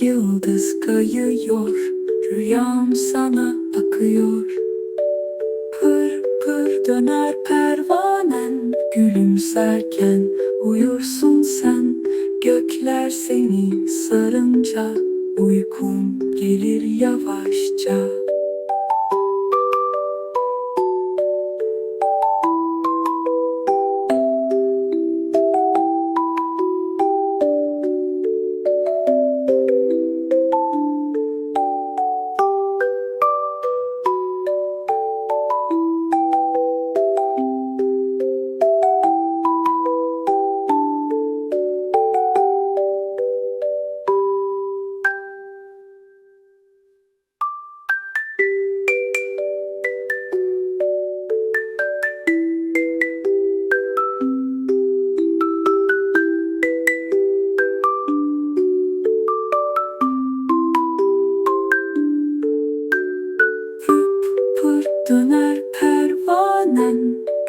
yıldız kayıyor. Rüyam sana akıyor. Pır pır döner pervanen. Gülümserken uyursun sen. Gökler seni sarınca Uykum gelir yavaşça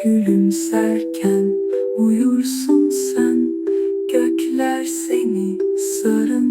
Gülümserken uyursun sen. Gökler seni sarınca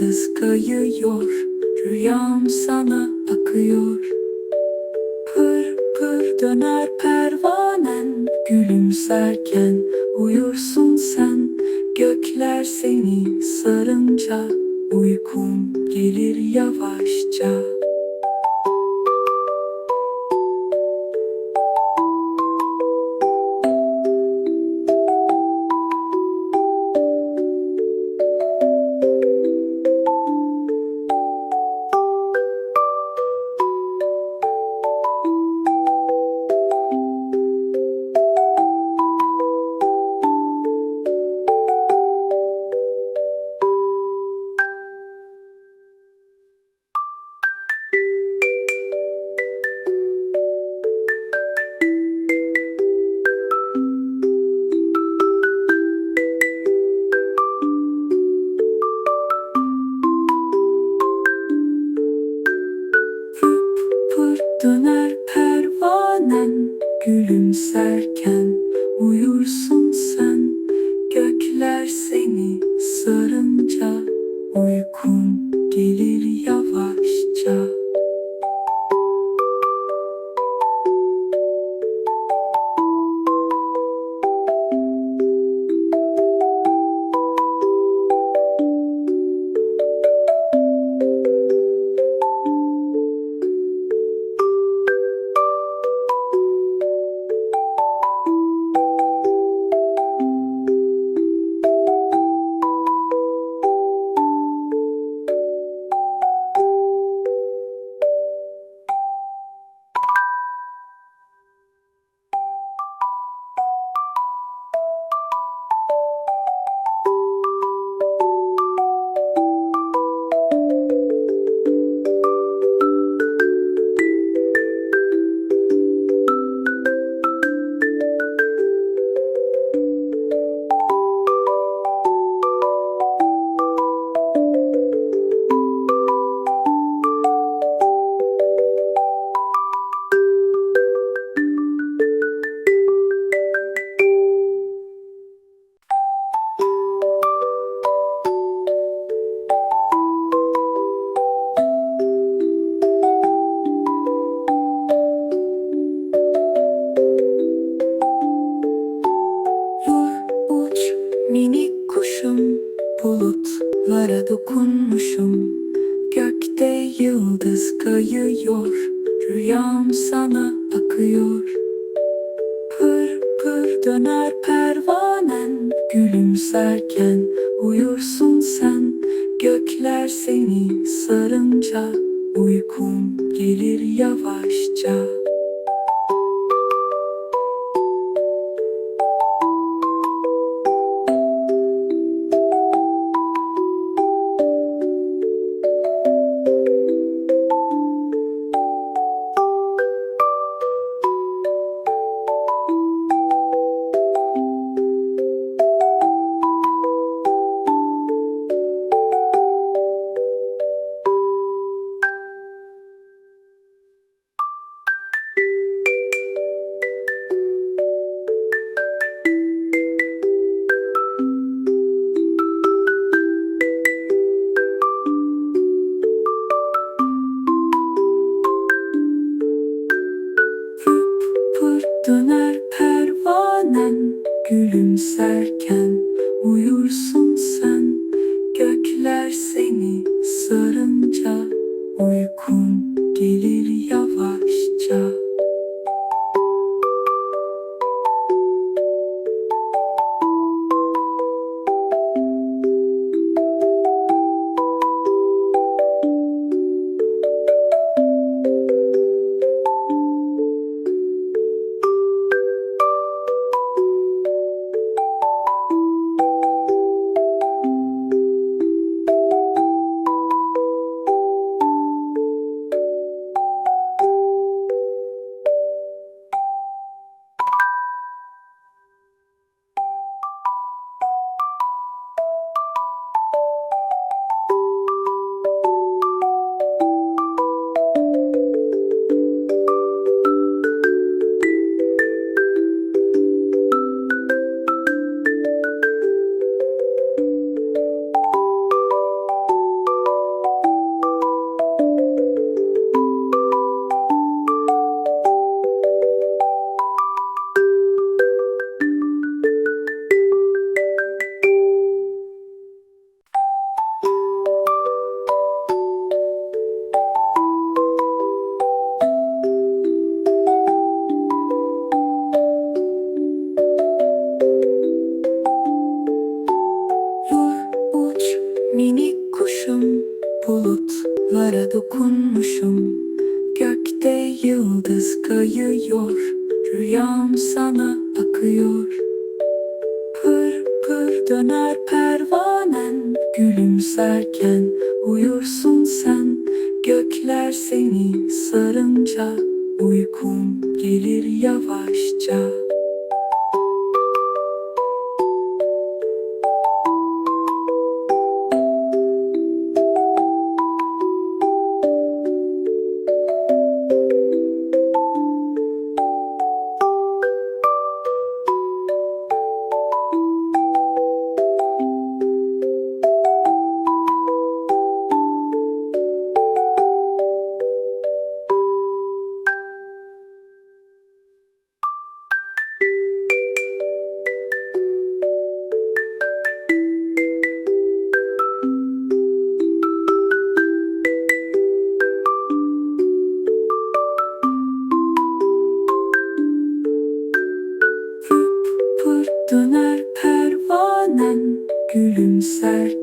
yıldız kayıyor Rüyam sana akıyor. Pır pır döner pervanen Gülümserken uyursun sen. Gökler seni sarınca Uykun gelir yavaşça döner pervanen Gülümserken yıldız kayıyor Rüyam sana akıyor. Pır pır döner pervanen Gülümserken uyursun sen. Gökler seni sarınca Uykum gelir yavaşça Gülümserken uyursun sen. Gökler seni sarınca yıldız kayıyor Rüyam sana akıyor. Pır pır döner pervanen Gülümserken uyursun sen. Gökler seni sarınca Uykun gelir yavaşça döner pervanen Gülümserken